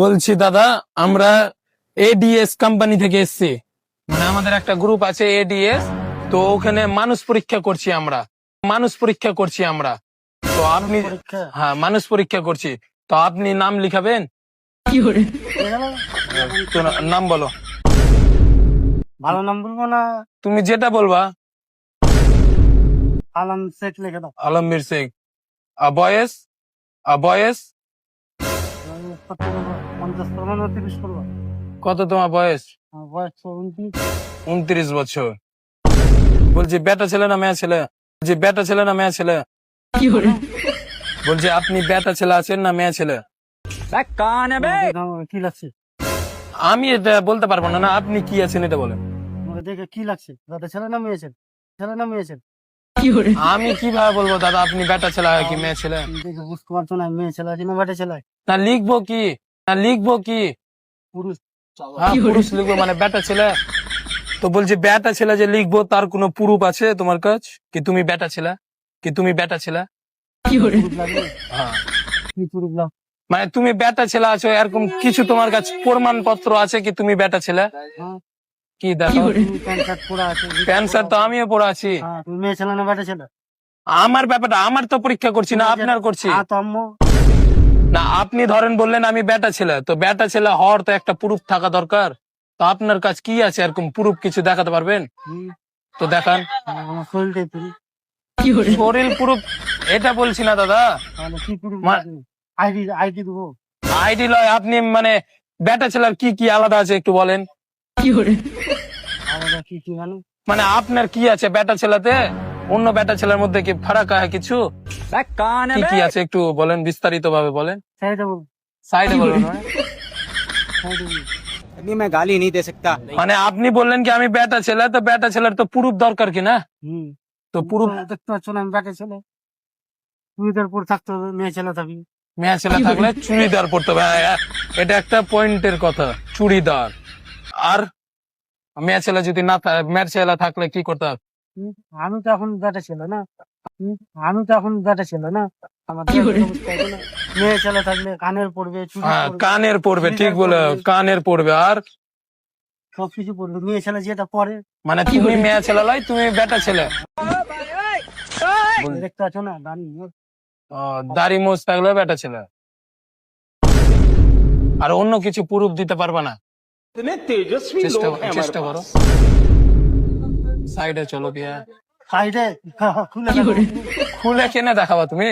বলছি দাদা আমরা এডিএস কোম্পানি থেকে এসছি। মানে আমাদের একটা গ্রুপ আছে এডিএস তো ওখানে মানুষ পরীক্ষা করছি আমরা। মানুষ পরীক্ষা করছি আমরা। তো আপনি হ্যাঁ মানুষ পরীক্ষা করছি। তো আপনি নাম লিখাবেন? নাম বলো। ভালো নাম বলব না? তুমি যেটা বলবা। আলম শেখ লিখে দাও। আলমবীর শেখ। বয়েস? বয়েস? পঞ্চাশ করব তিরিশ করব কত তোমার বয়স? বয়স উনত্রিশ বছর। বলছি বেটা ছেলে না মেয়ে ছেলে? বলছি বেটা ছেলে না মেয়ে ছেলে? বলছি আপনি বেটা ছেলে আছেন না মেয়ে ছেলে? কি লাগছে আমি এটা বলতে পারব না না আপনি কি আছেন এটা বলেন। দেখে কি লাগছে দাদা ছেলে না মেয়ে ছেলে? ছেলে না মেয়ে ছেলে? আমি কীভাবে বলব দাদা আপনি বেটা ছেলে কি মেয়ে ছেলে? বুঝতে পারছ না মেয়ে ছেলে আছে না বেটে ছেলে না লিখব কি? না লিখব কি? পুরুষ। হ্যাঁ পুরুষ লিখব মানে বেটা ছেলে? তো বলছি বেটা ছেলে যে লিখব তার কোনো প্রুফ আছে তোমার কাছ? কি তুমি বেটা ছেলে? কি তুমি বেটা ছেলে? হ্যাঁ। মানে তুমি বেটা ছেলে আছো এরকম কিছু তোমার কাছে প্রমাণ পত্র আছে কি তুমি বেটা ছেলে? হ্যাঁ। কি দেখো? প্যান্ট শার্ট তো আমিও পরে আছি। হ্যাঁ মেয়ে ছেলে না বেটে ছেলে? আমার ব্যাপারটা আমার তো পরীক্ষা করছি না আপনার করছি। হ্যাঁ না আপনি ধরেন বললেন আমি বেটা ছেলে তো বেটা ছেলে হওয়ার তো একটা প্রুফ থাকা দরকার। তো আপনার কাছে কি আছে এরকম প্রুফ কিছু দেখাতে পারবেন? তো দেখান। পুরুষ শরীর প্রুফ এটা বলছি না দাদা। আইডি আইডি দেবো। আইডি লয় আপনি মানে বেটা ছেলের কি কি আলাদা আছে একটু বলেন? মানে মানে আপনার কি আছে বেটা ছেলেতে অন্য বেটা ছেলের মধ্যে কি ফারাক আছে কিছু কি কি আছে একটু বলেন বিস্তারিত ভাবে বলেন সাইডে বল সাইডে বলুন সাইডে বল अभी मैं गाली नहीं दे सकता মানে আপনি বললেন কি আমি বেটা ছেলে তো বেটা ছেলের তো প্রুফ দরকার কি না হুম তো প্রুফ পুরো দেখতে পাচ্ছ না আমি বেটে ছেলে চুড়িদার পর থাকতে হবে মেয়ে ছেলে থাকবি মেয়ে ছেলে থাকলে চুড়িদার পড়তে হবে হ্যাঁ, হ্যাঁ, এটা একটা পয়েন্টের কথা চুড়িদার আর মেয়ে ছেলে যদি না মেয়ের ছেলে থাকলে কি করতে হবে? আমি তো এখন বেটে ছেলে না। আমি তো এখন বেটে ছিল না। মেয়ে ছেলে থাকলে কানের পড়বে হ্যাঁ পড়বে, কানের পড়বে ঠিক বলে কানের পড়বে। আর সবকিছু পড়বে মেয়ে ছেলে যেটা পরে মানে তুমি মেয়ে ছেলে লয় তুমি বেটা ছেলে। দেখতে পাচ্ছ না দাঁড়ি ও, দাড়ি মোজ থাকলে বেটা ছেলে। আর অন্য কিছু প্রুফ দিতে পারবে না। চেষ্টা চেষ্টা করো সাইডে চলো দিয়া সাইডে খুলে কেনে দেখাবা তুমি